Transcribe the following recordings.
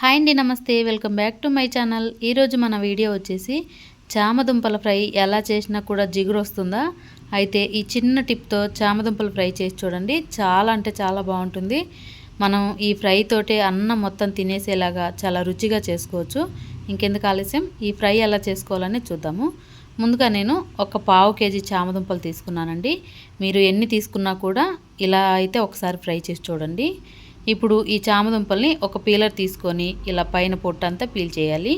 Hi అండి నమస్తే. Welcome back to my channel. ఈరోజు మన వీడియో వచ్చేసి చామదుంపల ఫ్రై ఎలా చేసినా కూడా జిగురు వస్తుందా అయితే ఈ చిన్న టిప్తో చామదుంపల ఫ్రై చేసి చూడండి. చాలా అంటే చాలా బాగుంటుంది. మనం ఈ ఫ్రై తోటే అన్నం మొత్తం తినేసేలాగా చాలా రుచిగా చేసుకోవచ్చు. ఇంకెందుకు ఆలస్యం? ఈ ఫ్రై ఎలా చేసుకోవాలని చూద్దాము. ముందుగా నేను ఒక పావు కేజీ చామదుంపలు తీసుకున్నానండి. మీరు ఎన్ని తీసుకున్నా కూడా ఇలా అయితే ఒకసారి ఫ్రై చేసి చూడండి. ఇప్పుడు ఈ చామదుంపల్ని ఒక పీలర్ తీసుకొని ఇలా పైన పొట్టంతా పీల్ చేయాలి.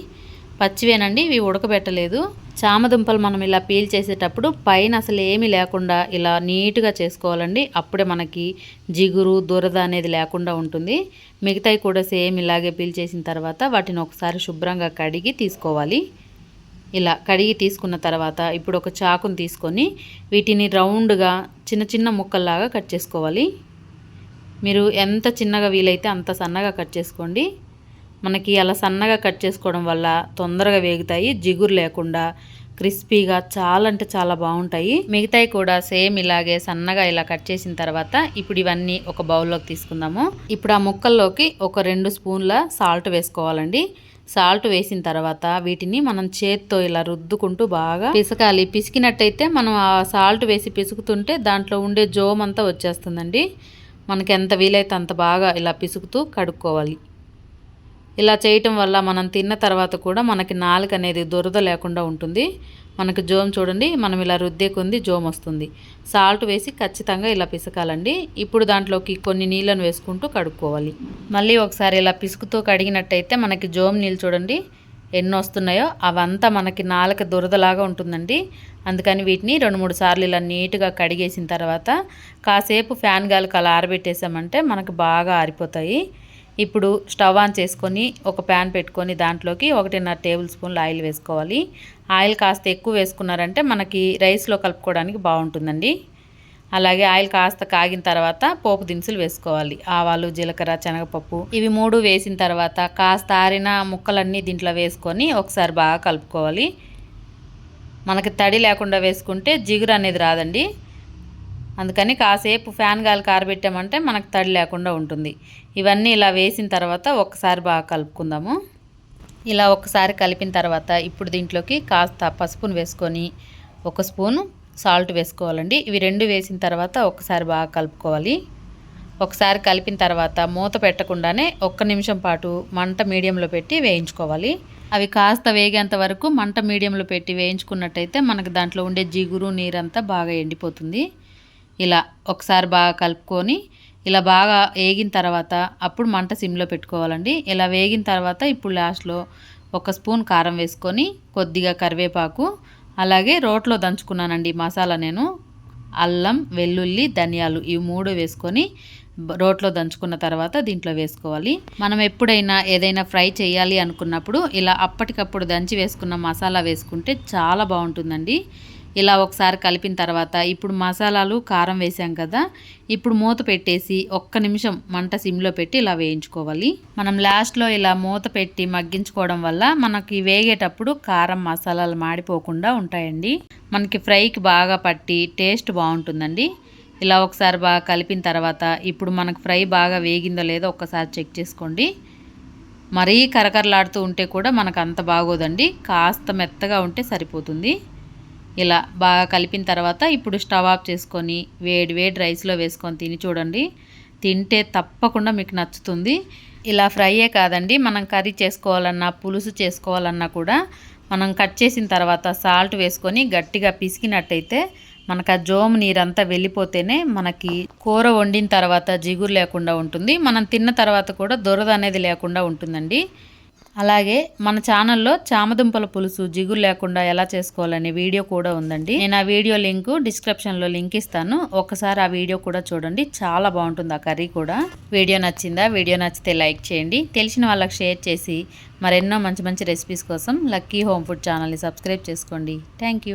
పచ్చివేనండి ఇవి ఉడకబెట్టలేదు. చామదుంపలు మనం ఇలా పీల్ చేసేటప్పుడు పైన అసలు ఏమీ లేకుండా ఇలా నీట్గా చేసుకోవాలండి. అప్పుడే మనకి జిగురు దురద అనేది లేకుండా ఉంటుంది. మిగతాయి కూడా సేమ్ ఇలాగే పీల్ చేసిన తర్వాత వాటిని ఒకసారి శుభ్రంగా కడిగి తీసుకోవాలి. ఇలా కడిగి తీసుకున్న తర్వాత ఇప్పుడు ఒక చాకును తీసుకొని వీటిని రౌండ్గా చిన్న చిన్న ముక్కల్లాగా కట్ చేసుకోవాలి. మీరు ఎంత చిన్నగా వీలైతే అంత సన్నగా కట్ చేసుకోండి. మనకి అలా సన్నగా కట్ చేసుకోవడం వల్ల తొందరగా వేగుతాయి జిగురు లేకుండా క్రిస్పీగా చాలా అంటే చాలా బాగుంటాయి. మిగతాయి కూడా సేమ్ ఇలాగే సన్నగా ఇలా కట్ చేసిన తర్వాత ఇప్పుడు ఇవన్నీ ఒక బౌల్లోకి తీసుకుందాము. ఇప్పుడు ఆ ముక్కల్లోకి ఒక రెండు స్పూన్ల సాల్ట్ వేసుకోవాలండి. సాల్ట్ వేసిన తర్వాత వీటిని మనం చేత్తో ఇలా రుద్దుకుంటూ బాగా పిసకాలి. పిసికినట్టయితే మనం ఆ సాల్ట్ వేసి పిసుకుతుంటే దాంట్లో ఉండే జోమంతా వచ్చేస్తుందండి. మనకి ఎంత వీలైతే అంత బాగా ఇలా పిసుకుతూ కడుక్కోవాలి. ఇలా చేయటం వల్ల మనం తిన్న తర్వాత కూడా మనకి నాలుక అనేది దురద లేకుండా ఉంటుంది. మనకి జోమ్ చూడండి మనం ఇలా రుద్దే కొంది జోమ్ వస్తుంది. సాల్ట్ వేసి ఖచ్చితంగా ఇలా పిసకాలండి. ఇప్పుడు దాంట్లోకి కొన్ని నీళ్ళను వేసుకుంటూ కడుక్కోవాలి. మళ్ళీ ఒకసారి ఇలా పిసుకుతో కడిగినట్టయితే మనకి జోమ్ నీళ్ళు చూడండి ఎన్ని వస్తున్నాయో అవంతా మనకి నాలుక దురదలాగా ఉంటుందండి. అందుకని వీటిని రెండు మూడు సార్లు ఇలా నీట్గా కడిగేసిన తర్వాత కాసేపు ఫ్యాన్ గాలికి అలా ఆరబెట్టేసామంటే మనకు బాగా ఆరిపోతాయి. ఇప్పుడు స్టవ్ ఆన్ చేసుకొని ఒక ప్యాన్ పెట్టుకొని దాంట్లోకి ఒకటిన్నర టేబుల్ స్పూన్లు ఆయిల్ వేసుకోవాలి. ఆయిల్ కాస్త ఎక్కువ వేసుకున్నారంటే మనకి రైస్లో కలుపుకోవడానికి బాగుంటుందండి. అలాగే ఆయిల్ కాస్త కాగిన తర్వాత పోపు దినుసులు వేసుకోవాలి. ఆవాలు జీలకర్ర శనగపప్పు ఇవి మూడు వేసిన తర్వాత కాస్త ఆరిన ముక్కలన్నీ దీంట్లో వేసుకొని ఒకసారి బాగా కలుపుకోవాలి. మనకి తడి లేకుండా వేసుకుంటే జిగురు అనేది రాదండి. అందుకని కాసేపు ఫ్యాన్ గాలి కారబెట్టామంటే మనకు తడి లేకుండా ఉంటుంది. ఇవన్నీ ఇలా వేసిన తర్వాత ఒకసారి బాగా కలుపుకుందాము. ఇలా ఒకసారి కలిపిన తర్వాత ఇప్పుడు దీంట్లోకి కాస్త పసుపును వేసుకొని ఒక స్పూను సాల్ట్ వేసుకోవాలండి. ఇవి రెండు వేసిన తర్వాత ఒకసారి బాగా కలుపుకోవాలి. ఒకసారి కలిపిన తర్వాత మూత పెట్టకుండానే ఒక్క నిమిషం పాటు మంట మీడియంలో పెట్టి వేయించుకోవాలి. అవి కాస్త వేగేంత వరకు మంట మీడియంలో పెట్టి వేయించుకున్నట్టయితే మనకు దాంట్లో ఉండే జిగురు నీరంతా బాగా ఎండిపోతుంది. ఇలా ఒకసారి బాగా కలుపుకొని ఇలా బాగా వేగిన తర్వాత అప్పుడు మంట సిమ్లో పెట్టుకోవాలండి. ఇలా వేగిన తర్వాత ఇప్పుడు లాస్ట్లో ఒక స్పూన్ కారం వేసుకొని కొద్దిగా కరివేపాకు అలాగే రోట్లో దంచుకున్నానండి మసాలా నేను. అల్లం వెల్లుల్లి ధనియాలు ఇవి మూడు వేసుకొని రోట్లో దంచుకున్న తర్వాత దీంట్లో వేసుకోవాలి. మనం ఎప్పుడైనా ఏదైనా ఫ్రై చేయాలి అనుకున్నప్పుడు ఇలా అప్పటికప్పుడు దంచి వేసుకున్న మసాలా వేసుకుంటే చాలా బాగుంటుందండి. ఇలా ఒకసారి కలిపిన తర్వాత ఇప్పుడు మసాలాలు కారం వేసాం కదా ఇప్పుడు మూత పెట్టేసి ఒక్క నిమిషం మంట సిమ్లో పెట్టి ఇలా వేయించుకోవాలి. మనం లాస్ట్లో ఇలా మూత పెట్టి మగ్గించుకోవడం వల్ల మనకి వేగేటప్పుడు కారం మసాలాలు మాడిపోకుండా ఉంటాయండి. మనకి ఫ్రైకి బాగా పట్టి టేస్ట్ బాగుంటుందండి. ఇలా ఒకసారి బాగా కలిపిన తర్వాత ఇప్పుడు మనకు ఫ్రై బాగా వేగిందో లేదో ఒక్కసారి చెక్ చేసుకోండి. మరీ కరకరలాడుతూ ఉంటే కూడా మనకు అంత బాగోదండి. కాస్త మెత్తగా ఉంటే సరిపోతుంది. ఇలా బాగా కలిపిన తర్వాత ఇప్పుడు స్టవ్ ఆఫ్ చేసుకొని వేడి వేడి రైస్లో వేసుకొని తిని చూడండి. తింటే తప్పకుండా మీకు నచ్చుతుంది. ఇలా ఫ్రైయే కాదండి. మనం కర్రీ చేసుకోవాలన్నా పులుసు చేసుకోవాలన్నా కూడా మనం కట్ చేసిన తర్వాత సాల్ట్ వేసుకొని గట్టిగా పిసికినట్టయితే మనకు ఆ జోము నీరంతా వెళ్ళిపోతేనే మనకి కూర వండిన తర్వాత జిగురు లేకుండా ఉంటుంది. మనం తిన్న తర్వాత కూడా దురద అనేది లేకుండా ఉంటుందండి. అలాగే మన ఛానల్లో చామదుంపల పులుసు జిగురు లేకుండా ఎలా చేసుకోవాలనే వీడియో కూడా ఉందండి. నేను ఆ వీడియో లింక్ డిస్క్రిప్షన్లో లింక్ ఇస్తాను. ఒకసారి ఆ వీడియో కూడా చూడండి. చాలా బాగుంటుంది ఆ కర్రీ కూడా. వీడియో నచ్చిందా? వీడియో నచ్చితే లైక్ చేయండి. తెలిసిన వాళ్ళకి షేర్ చేసి మరెన్నో మంచి మంచి రెసిపీస్ కోసం లక్కీ హోమ్ ఫుడ్ ఛానల్ని సబ్స్క్రైబ్ చేసుకోండి. థ్యాంక్